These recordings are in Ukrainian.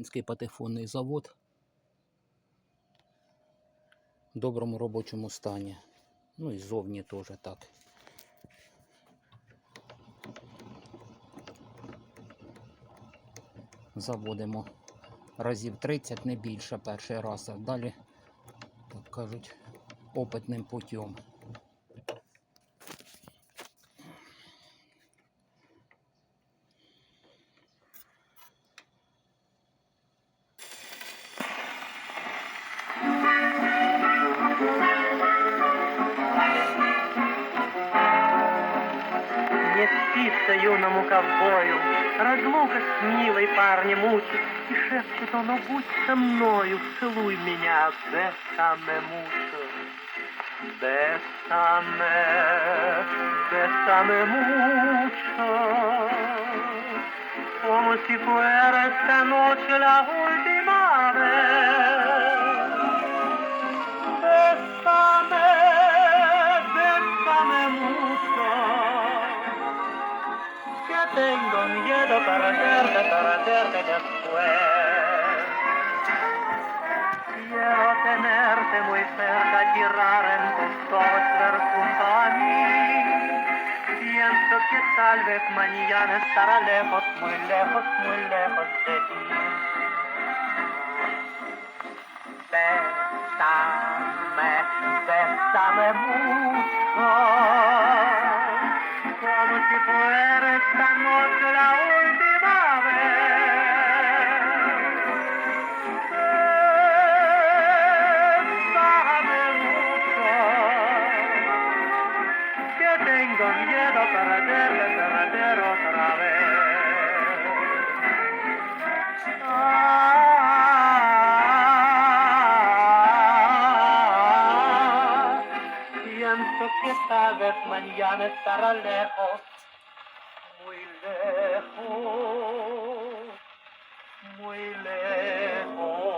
Липинський патефонний завод в доброму робочому стані. Ну і зовні теж так. Заводимо разів 30, не більше перший раз, а далі, так кажуть, опитним путем. Не спится юному ковбою, Разлука с милой парня мучит, И шепчет он, «О, будь со мною, Целуй меня без саме мучо. Без саме, без same mucho. Como si fuera esta noche la última vez. Tengo miedo para hacerte, para hacerte después. Quiero tenerte muy cerca, tirar en tus ojos, junto a mí. Pienso que tal vez mañana estará lejos, muy lejos, muy lejos de ti. Bésame, bésame mucho, como si fuera esta noche la última vez. Bésame mucho, que tengo miedo para verte, para ver otra vez. Pienso que tal vez mañana estará lejos, muy lejos, muy lejos.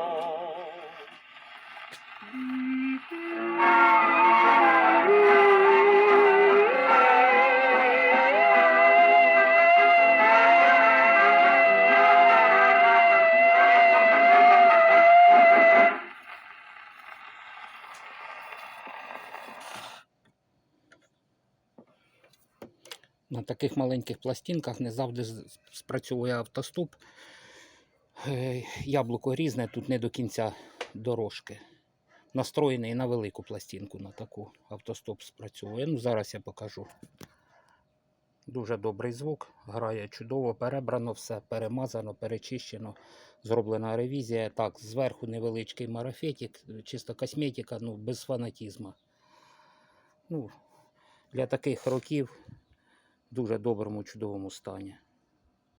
На таких маленьких пластинках не завжди спрацьовує автостоп. Е, Яблуко різне, тут не до кінця дорожки. Настроєний на велику пластинку, на таку автостоп спрацьовує. Ну, зараз я покажу. Дуже добрий звук, грає чудово, перебрано все, перемазано, перечищено, зроблена ревізія. Так, зверху невеличкий марафетик, чисто косметика, ну, без фанатізму. Ну, для таких років дуже доброму, чудовому стані.